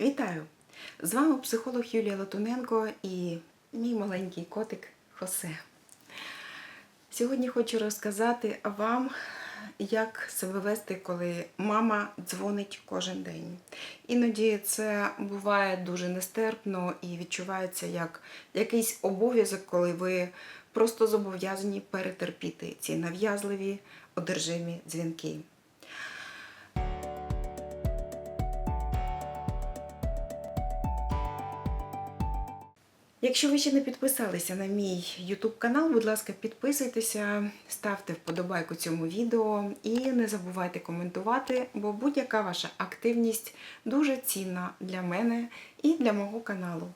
Вітаю! З вами психолог Юлія Латуненко і мій маленький котик Хосе. Сьогодні хочу розказати вам, як себе вести, коли мама дзвонить кожен день. Іноді це буває дуже нестерпно і відчувається як якийсь обов'язок, коли ви просто зобов'язані перетерпіти ці нав'язливі одержимі дзвінки. Якщо ви ще не підписалися на мій YouTube канал, будь ласка, підписуйтеся, ставте вподобайку цьому відео і не забувайте коментувати, бо будь-яка ваша активність дуже цінна для мене і для мого каналу.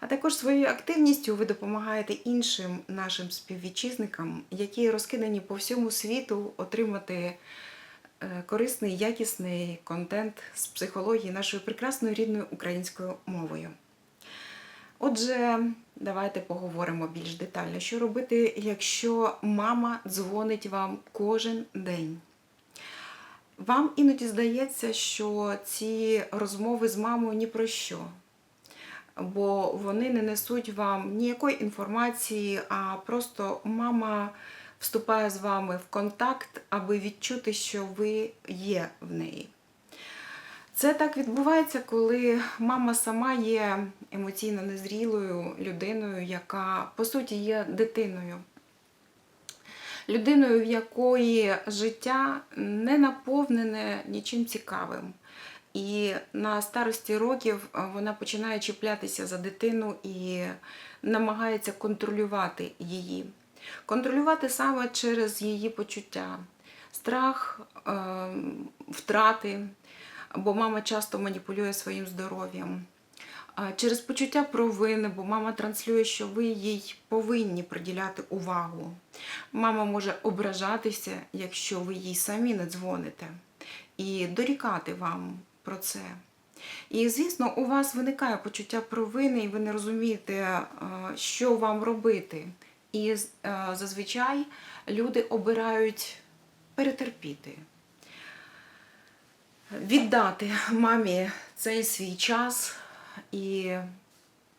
А також своєю активністю ви допомагаєте іншим нашим співвітчизникам, які розкидані по всьому світу, отримати е, корисний, якісний контент з психології нашою прекрасною рідною українською мовою. Отже, давайте поговоримо більш детально, що робити, якщо мама дзвонить вам кожен день. Вам іноді здається, що ці розмови з мамою ні про що, бо вони не несуть вам ніякої інформації, а просто мама вступає з вами в контакт, аби відчути, що ви є в неї. Це так відбувається, коли мама сама є емоційно незрілою людиною, яка по суті є дитиною. Людиною, в якої життя не наповнене нічим цікавим. І на старості років вона починає чіплятися за дитину і намагається контролювати її. Контролювати саме через її почуття, страх, ем, втрати бо мама часто маніпулює своїм здоров'ям. Через почуття провини, бо мама транслює, що ви їй повинні приділяти увагу. Мама може ображатися, якщо ви їй самі не дзвоните, і дорікати вам про це. І, звісно, у вас виникає почуття провини, і ви не розумієте, що вам робити. І зазвичай люди обирають перетерпіти віддати мамі цей свій час і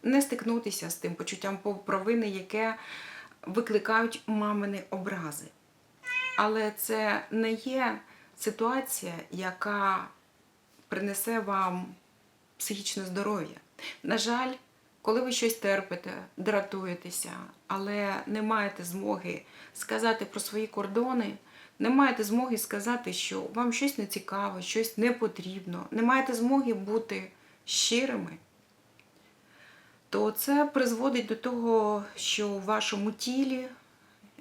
не стикнутися з тим почуттям провини, яке викликають мамини образи. Але це не є ситуація, яка принесе вам психічне здоров'я. На жаль, коли ви щось терпите, дратуєтеся, але не маєте змоги сказати про свої кордони, не маєте змоги сказати, що вам щось не цікаво, щось не потрібно, не маєте змоги бути щирими, то це призводить до того, що в вашому тілі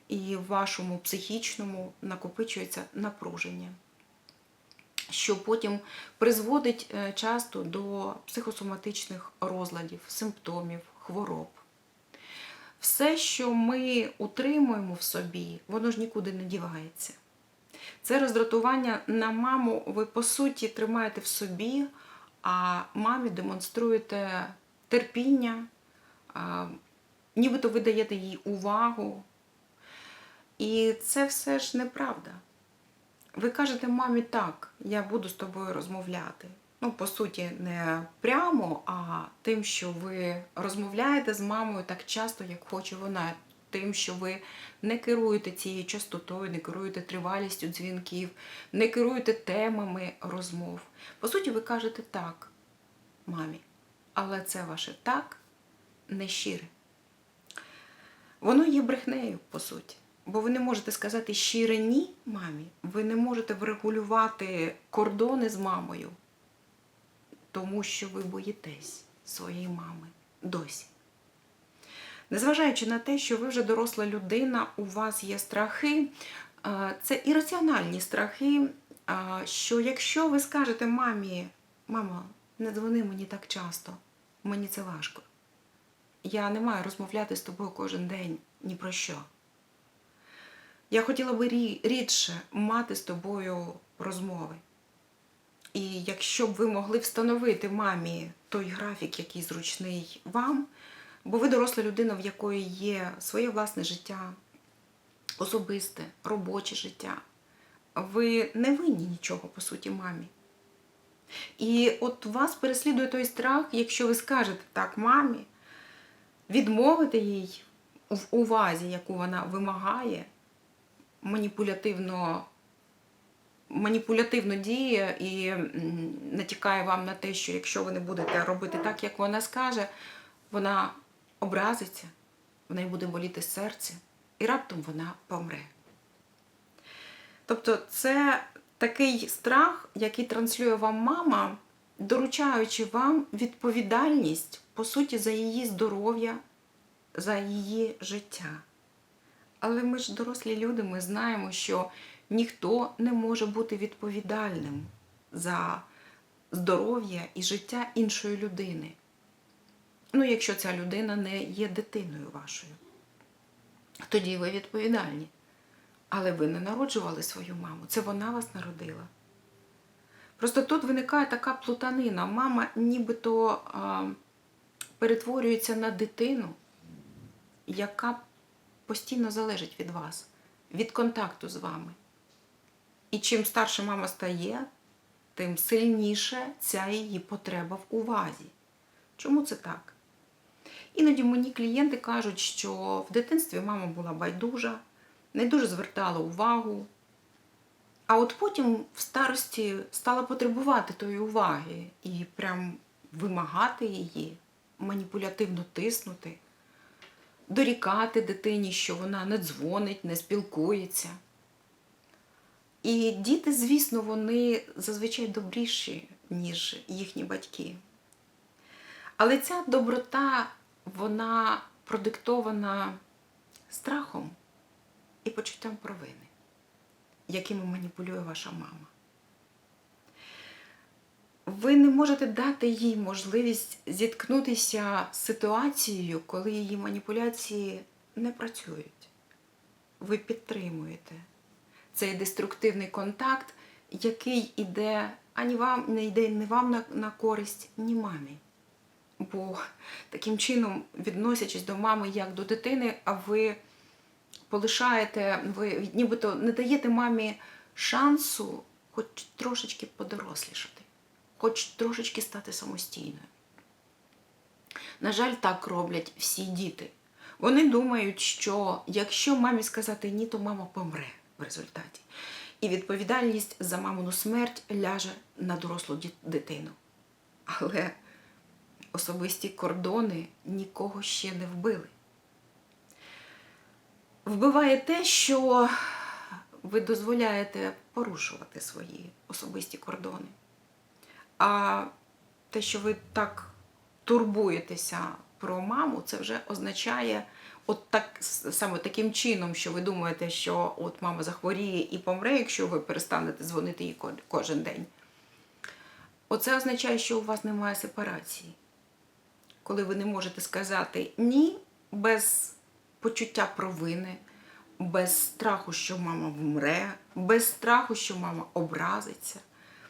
і в вашому психічному накопичується напруження, що потім призводить е, часто до психосоматичних розладів, симптомів, хвороб. Все, що ми утримуємо в собі, воно ж нікуди не дівається. Це роздратування на маму ви, по суті, тримаєте в собі, а мамі демонструєте терпіння, нібито ви даєте їй увагу. І це все ж неправда. Ви кажете мамі так, я буду з тобою розмовляти. Ну, по суті, не прямо, а тим, що ви розмовляєте з мамою так часто, як хоче вона тим, що ви не керуєте цією частотою, не керуєте тривалістю дзвінків, не керуєте темами розмов. По суті, ви кажете так, мамі, але це ваше так не щире. Воно є брехнею, по суті. Бо ви не можете сказати щире ні мамі, ви не можете врегулювати кордони з мамою, тому що ви боїтесь своєї мами досі. Незважаючи на те, що ви вже доросла людина, у вас є страхи, це ірраціональні страхи, що якщо ви скажете мамі, мамо, не дзвони мені так часто, мені це важко. Я не маю розмовляти з тобою кожен день ні про що. Я хотіла би рідше мати з тобою розмови. І якщо б ви могли встановити мамі той графік, який зручний вам, Бо ви доросла людина, в якої є своє власне життя, особисте, робоче життя. Ви не винні нічого, по суті, мамі. І от вас переслідує той страх, якщо ви скажете так мамі, відмовити їй в увазі, яку вона вимагає, маніпулятивно, маніпулятивно діє і натякає вам на те, що якщо ви не будете робити так, як вона скаже, вона образиться, в неї буде боліти серце, і раптом вона помре. Тобто це такий страх, який транслює вам мама, доручаючи вам відповідальність, по суті, за її здоров'я, за її життя. Але ми ж дорослі люди, ми знаємо, що ніхто не може бути відповідальним за здоров'я і життя іншої людини. Ну, якщо ця людина не є дитиною вашою, тоді ви відповідальні. Але ви не народжували свою маму, це вона вас народила. Просто тут виникає така плутанина. Мама нібито а, перетворюється на дитину, яка постійно залежить від вас, від контакту з вами. І чим старша мама стає, тим сильніше ця її потреба в увазі. Чому це так? Іноді мені клієнти кажуть, що в дитинстві мама була байдужа, не дуже звертала увагу. А от потім в старості стала потребувати тої уваги і прям вимагати її, маніпулятивно тиснути, дорікати дитині, що вона не дзвонить, не спілкується. І діти, звісно, вони зазвичай добріші, ніж їхні батьки. Але ця доброта, вона продиктована страхом і почуттям провини, якими маніпулює ваша мама. Ви не можете дати їй можливість зіткнутися з ситуацією, коли її маніпуляції не працюють. Ви підтримуєте цей деструктивний контакт, який іде ані вам не йде ні вам на, на користь, ні мамі. Бо таким чином, відносячись до мами як до дитини, а ви полишаєте, ви нібито не даєте мамі шансу хоч трошечки подорослішати, хоч трошечки стати самостійною. На жаль, так роблять всі діти. Вони думають, що якщо мамі сказати ні, то мама помре в результаті. І відповідальність за мамину смерть ляже на дорослу дитину. Але особисті кордони нікого ще не вбили. Вбиває те, що ви дозволяєте порушувати свої особисті кордони. А те, що ви так турбуєтеся про маму, це вже означає от так, саме таким чином, що ви думаєте, що от мама захворіє і помре, якщо ви перестанете дзвонити їй кожен день. Оце означає, що у вас немає сепарації. Коли ви не можете сказати ні без почуття провини, без страху, що мама вмре, без страху, що мама образиться,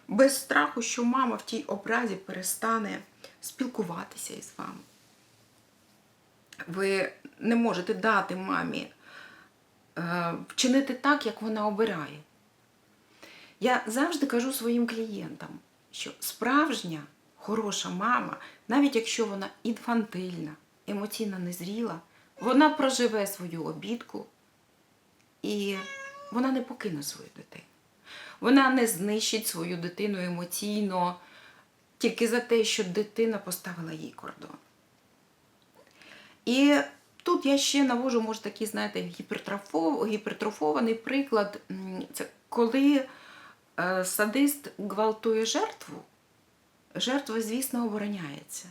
без страху, що мама в тій образі перестане спілкуватися із вами. Ви не можете дати мамі е, вчинити так, як вона обирає. Я завжди кажу своїм клієнтам, що справжня хороша мама, навіть якщо вона інфантильна, емоційно незріла, вона проживе свою обідку і вона не покине свою дитину. Вона не знищить свою дитину емоційно тільки за те, що дитина поставила їй кордон. І тут я ще навожу, може, такий, знаєте, гіпертрофований приклад. Це коли е, садист гвалтує жертву, жертва, звісно, обороняється.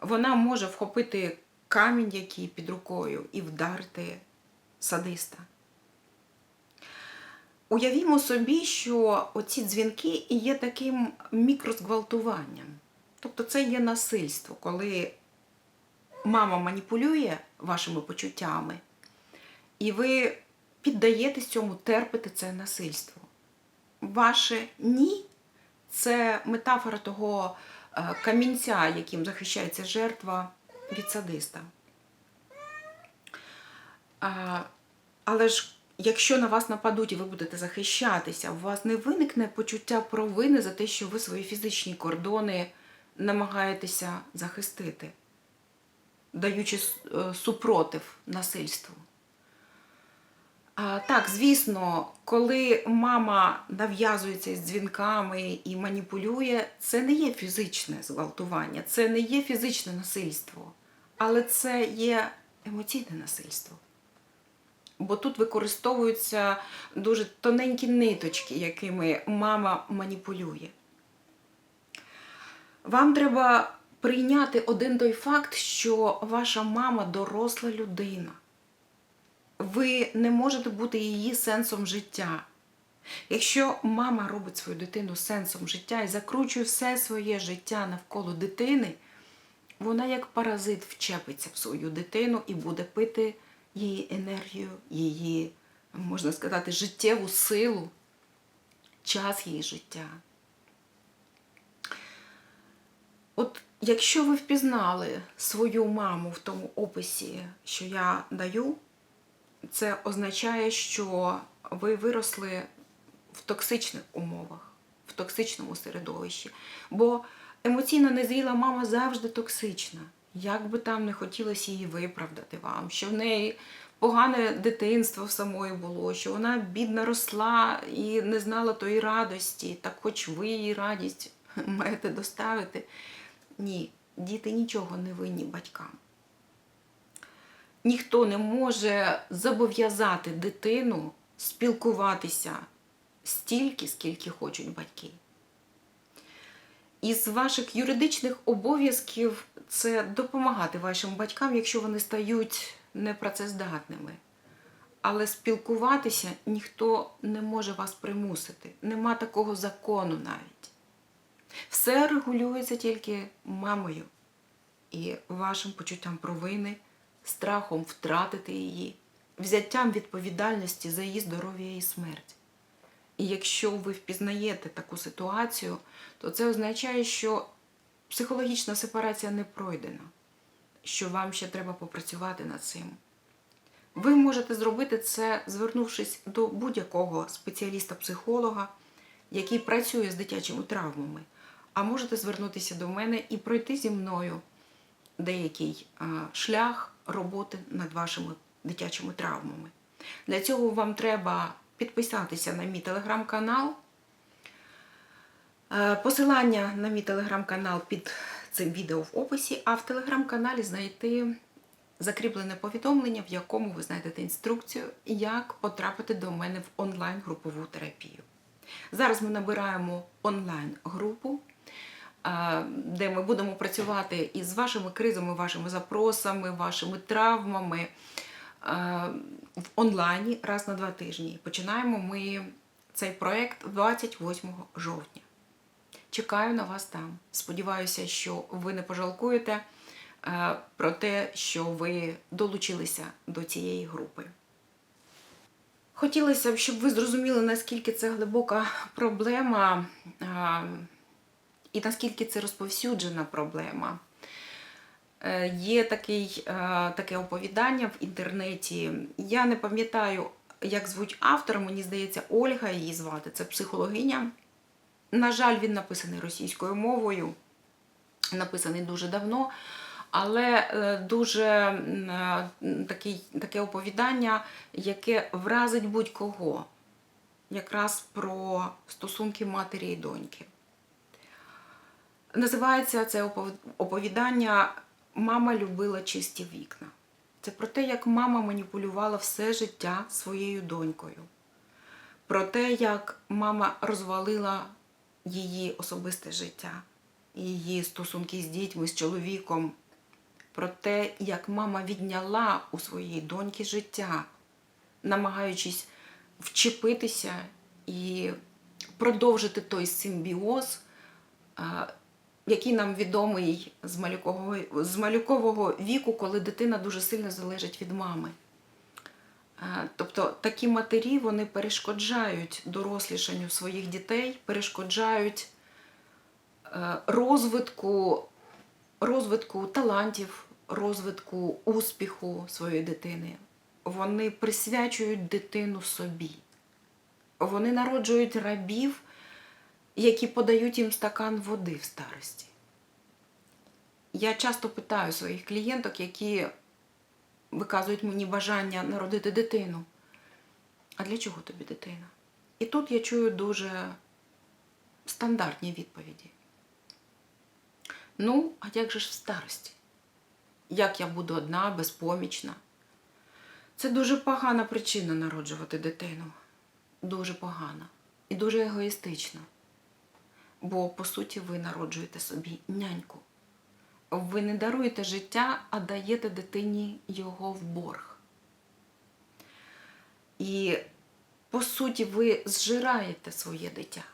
Вона може вхопити камінь, який під рукою, і вдарити садиста. Уявімо собі, що оці дзвінки і є таким мікрозґвалтуванням. Тобто це є насильство, коли мама маніпулює вашими почуттями, і ви піддаєтесь цьому, терпите це насильство. Ваше ні це метафора того е, камінця, яким захищається жертва від садиста. Але ж якщо на вас нападуть і ви будете захищатися, у вас не виникне почуття провини за те, що ви свої фізичні кордони намагаєтеся захистити, даючи е, супротив насильству. Так, звісно, коли мама нав'язується з дзвінками і маніпулює, це не є фізичне зґвалтування, це не є фізичне насильство, але це є емоційне насильство. Бо тут використовуються дуже тоненькі ниточки, якими мама маніпулює. Вам треба прийняти один той факт, що ваша мама доросла людина. Ви не можете бути її сенсом життя. Якщо мама робить свою дитину сенсом життя і закручує все своє життя навколо дитини, вона як паразит вчепиться в свою дитину і буде пити її енергію, її, можна сказати, життєву силу, час її життя. От якщо ви впізнали свою маму в тому описі, що я даю, це означає, що ви виросли в токсичних умовах, в токсичному середовищі. Бо емоційно незріла мама завжди токсична. Як би там не хотілося її виправдати вам, що в неї погане дитинство в самої було, що вона бідна росла і не знала тої радості, так хоч ви її радість маєте доставити. Ні, діти нічого не винні батькам. Ніхто не може зобов'язати дитину спілкуватися стільки, скільки хочуть батьки. Із ваших юридичних обов'язків це допомагати вашим батькам, якщо вони стають непрацездатними. Але спілкуватися ніхто не може вас примусити. Нема такого закону навіть. Все регулюється тільки мамою і вашим почуттям провини, страхом втратити її, взяттям відповідальності за її здоров'я і смерть. І якщо ви впізнаєте таку ситуацію, то це означає, що психологічна сепарація не пройдена, що вам ще треба попрацювати над цим. Ви можете зробити це, звернувшись до будь-якого спеціаліста-психолога, який працює з дитячими травмами, а можете звернутися до мене і пройти зі мною деякий шлях роботи над вашими дитячими травмами. Для цього вам треба підписатися на мій телеграм-канал. Е, Посилання на мій телеграм-канал під цим відео в описі, а в телеграм-каналі знайти закріплене повідомлення, в якому ви знайдете інструкцію, як потрапити до мене в онлайн-групову терапію. Зараз ми набираємо онлайн-групу, де ми будемо працювати із вашими кризами, вашими запросами, вашими травмами в онлайні раз на два тижні. Починаємо ми цей проект 28 жовтня. Чекаю на вас там. Сподіваюся, що ви не пожалкуєте про те, що ви долучилися до цієї групи. Хотілося б, щоб ви зрозуміли, наскільки це глибока проблема і наскільки це розповсюджена проблема. Е, Є такий, е, таке оповідання в інтернеті. Я не пам'ятаю, як звуть автора, мені здається, Ольга її звати, це психологиня. На жаль, він написаний російською мовою, написаний дуже давно, але е, дуже такий, таке оповідання, яке вразить будь-кого, якраз про стосунки матері і доньки. Називається це оповідання Мама любила чисті вікна. Це про те, як мама маніпулювала все життя своєю донькою. Про те, як мама розвалила її особисте життя, її стосунки з дітьми, з чоловіком. Про те, як мама відняла у своєї доньки життя, намагаючись вчепитися і продовжити той симбіоз, який нам відомий з малюкового, з малюкового віку, коли дитина дуже сильно залежить від мами. Е, Тобто такі матері вони перешкоджають дорослішанню своїх дітей, перешкоджають е, розвитку, розвитку талантів, розвитку успіху своєї дитини. вони присвячують дитину собі. Вони народжують рабів, які подають їм стакан води в старості. Я часто питаю своїх клієнток, які виказують мені бажання народити дитину. А для чого тобі дитина? І тут я чую дуже стандартні відповіді. Ну, а як же ж в старості? Як я буду одна, безпомічна? Це дуже погана причина народжувати дитину. Дуже погана і дуже егоїстична. Бо, по суті, ви народжуєте собі няньку. Ви не даруєте життя, а даєте дитині його в борг. І, по суті, ви зжираєте своє дитя.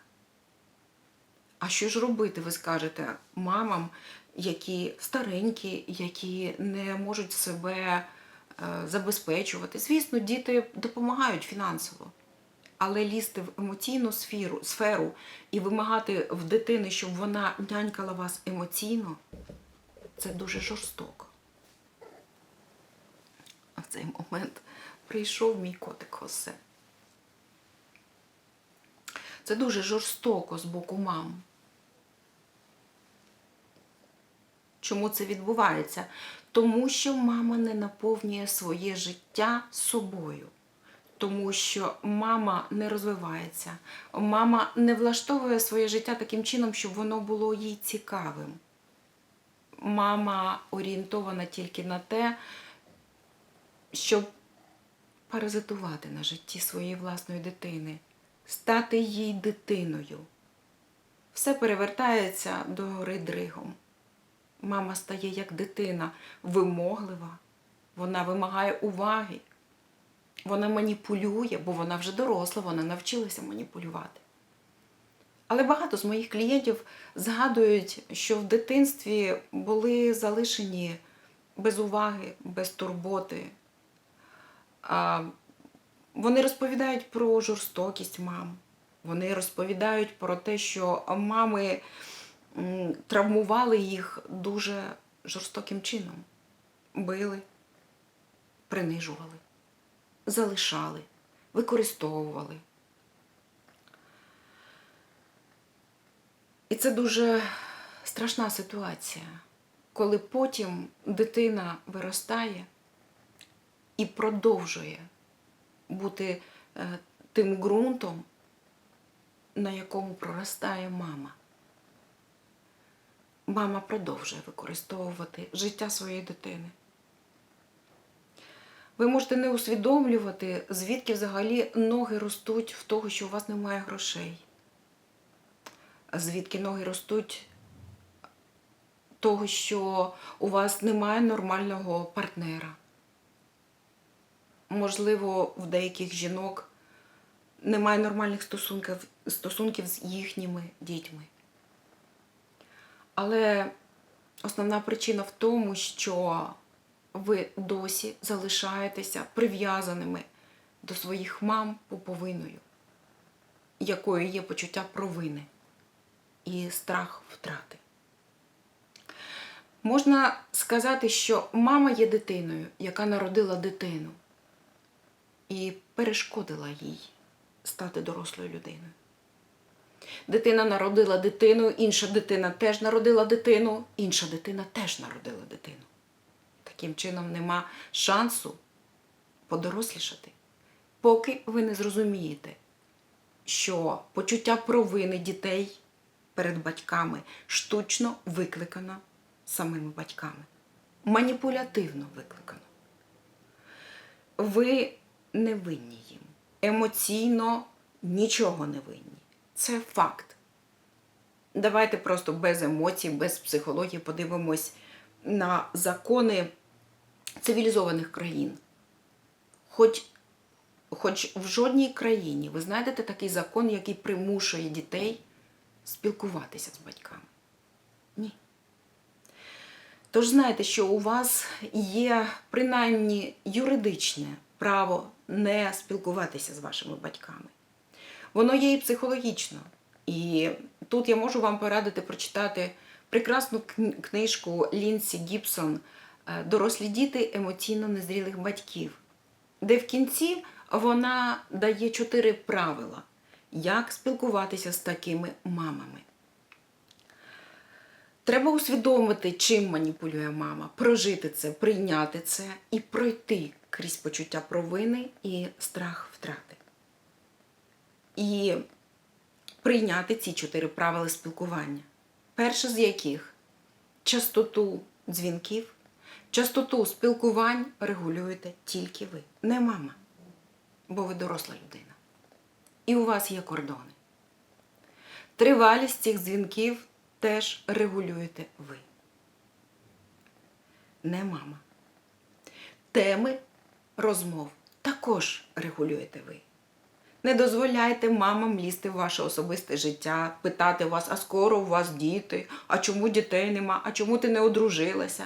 А що ж робити, ви скажете мамам, які старенькі, які не можуть себе е, забезпечувати? Звісно, діти допомагають фінансово. Але лізти в емоційну сферу, сферу і вимагати в дитини, щоб вона нянькала вас емоційно, це дуже жорстоко. А в цей момент прийшов мій котик Хосе. Це дуже жорстоко з боку мам. Чому це відбувається? Тому що мама не наповнює своє життя собою. Тому що мама не розвивається, мама не влаштовує своє життя таким чином, щоб воно було їй цікавим. Мама орієнтована тільки на те, щоб паразитувати на житті своєї власної дитини, стати їй дитиною. Все перевертається до гори дригом. Мама стає як дитина, вимоглива, вона вимагає уваги. Вона маніпулює, бо вона вже доросла, вона навчилася маніпулювати. Але багато з моїх клієнтів згадують, що в дитинстві були залишені без уваги, без турботи. Вони розповідають про жорстокість мам. Вони розповідають про те, що мами травмували їх дуже жорстоким чином. Били, принижували залишали, використовували. І це дуже страшна ситуація, коли потім дитина виростає і продовжує бути е, тим ґрунтом, на якому проростає мама. Мама продовжує використовувати життя своєї дитини. Ви можете не усвідомлювати, звідки взагалі ноги ростуть в того, що у вас немає грошей. Звідки ноги ростуть того, що у вас немає нормального партнера. Можливо, в деяких жінок немає нормальних стосунків, стосунків з їхніми дітьми. Але основна причина в тому, що ви досі залишаєтеся прив'язаними до своїх мам пуповиною, якою є почуття провини і страх втрати. Можна сказати, що мама є дитиною, яка народила дитину і перешкодила їй стати дорослою людиною. Дитина народила дитину, інша дитина теж народила дитину, інша дитина теж народила дитину таким чином нема шансу подорослішати, поки ви не зрозумієте, що почуття провини дітей перед батьками штучно викликано самими батьками, маніпулятивно викликано. Ви не винні їм. Емоційно нічого не винні. Це факт. Давайте просто без емоцій, без психології подивимось на закони цивілізованих країн. Хоч, хоч в жодній країні ви знайдете такий закон, який примушує дітей спілкуватися з батьками. Ні. Тож знайте, що у вас є принаймні юридичне право не спілкуватися з вашими батьками. Воно є і психологічно. І тут я можу вам порадити прочитати прекрасну книжку Лінсі Гібсон Дорослі діти емоційно незрілих батьків. де в кінці вона дає чотири правила, як спілкуватися з такими мамами. Треба усвідомити, чим маніпулює мама, прожити це, прийняти це і пройти крізь почуття провини і страх втрати. І прийняти ці чотири правила спілкування. Перше з яких частоту дзвінків, частоту спілкувань регулюєте тільки ви, не мама, бо ви доросла людина. І у вас є кордони. Тривалість цих дзвінків теж регулюєте ви. Не мама. Теми розмов також регулюєте ви. Не дозволяйте мамам лізти в ваше особисте життя, питати вас, а скоро у вас діти, а чому дітей нема, а чому ти не одружилася.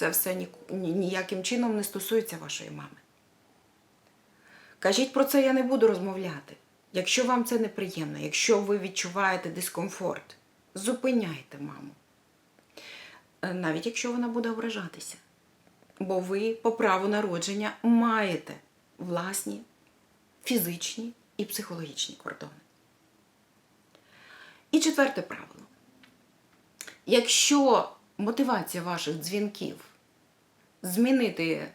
Це все ні- ні- ніяким чином не стосується вашої мами. Кажіть про це я не буду розмовляти. Якщо вам це неприємно, якщо ви відчуваєте дискомфорт, зупиняйте маму. Е, Навіть якщо вона буде ображатися. Бо ви по праву народження маєте власні фізичні і психологічні кордони. І четверте правило. Якщо мотивація ваших дзвінків змінити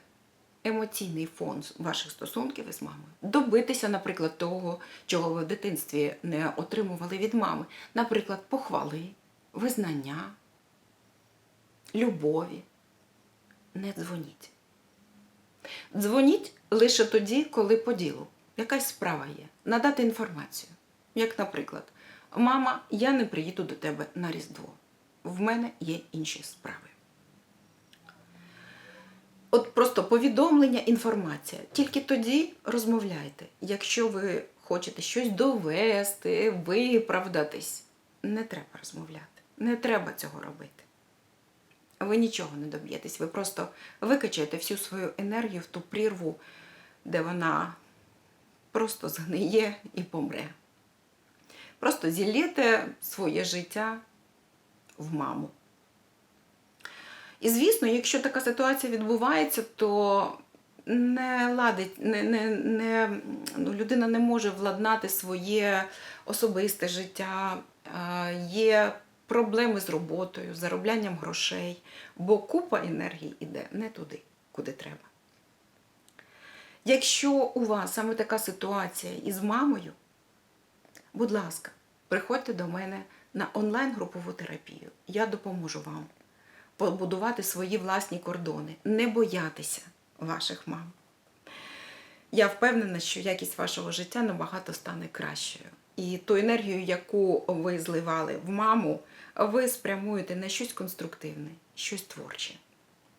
емоційний фон ваших стосунків із мамою, добитися, наприклад, того, чого ви в дитинстві не отримували від мами, наприклад, похвали, визнання, любові, не дзвоніть. Дзвоніть лише тоді, коли по ділу. Якась справа є. Надати інформацію. Як, наприклад, мама, я не приїду до тебе на Різдво. В мене є інші справи. От просто повідомлення, інформація. Тільки тоді розмовляйте. Якщо ви хочете щось довести, виправдатись, не треба розмовляти. Не треба цього робити ви нічого не доб'єтесь. Ви просто викачаєте всю свою енергію в ту прірву, де вона просто згниє і помре. Просто зіллєте своє життя в маму. І звісно, якщо така ситуація відбувається, то не ладить, не, не, не, ну, людина не може владнати своє особисте життя. Є проблеми з роботою, зароблянням грошей, бо купа енергії йде не туди, куди треба. Якщо у вас саме така ситуація із мамою, будь ласка, приходьте до мене на онлайн-групову терапію. Я допоможу вам побудувати свої власні кордони, не боятися ваших мам. Я впевнена, що якість вашого життя набагато стане кращою. І ту енергію, яку ви зливали в маму, ви спрямуєте на щось конструктивне, щось творче,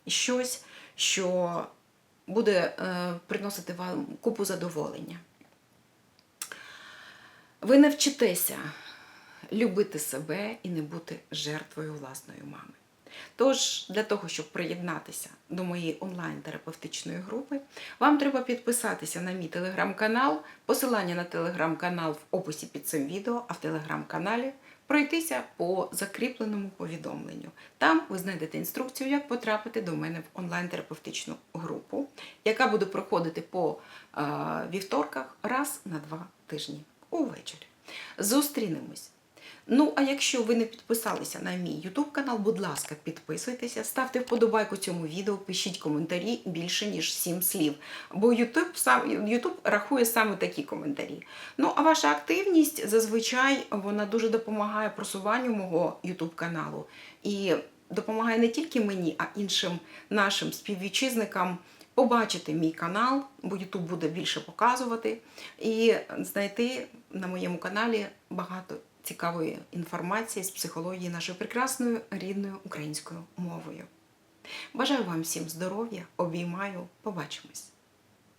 щось, що буде е, приносити вам купу задоволення. Ви навчитеся любити себе і не бути жертвою власної мами. Тож, для того, щоб приєднатися до моєї онлайн-терапевтичної групи, вам треба підписатися на мій телеграм-канал, посилання на телеграм-канал в описі під цим відео, а в телеграм-каналі пройтися по закріпленому повідомленню. Там ви знайдете інструкцію, як потрапити до мене в онлайн-терапевтичну групу, яка буде проходити по е, вівторках раз на два тижні увечері. Зустрінемось. Ну, а якщо ви не підписалися на мій YouTube канал, будь ласка, підписуйтеся, ставте вподобайку цьому відео, пишіть коментарі більше, ніж 7 слів. Бо YouTube, сам, YouTube рахує саме такі коментарі. Ну, а ваша активність зазвичай вона дуже допомагає просуванню мого YouTube каналу. І допомагає не тільки мені, а іншим нашим співвітчизникам побачити мій канал, бо YouTube буде більше показувати, і знайти на моєму каналі багато цікавої інформації з психології нашою прекрасною рідною українською мовою. Бажаю вам всім здоров'я, обіймаю, побачимось!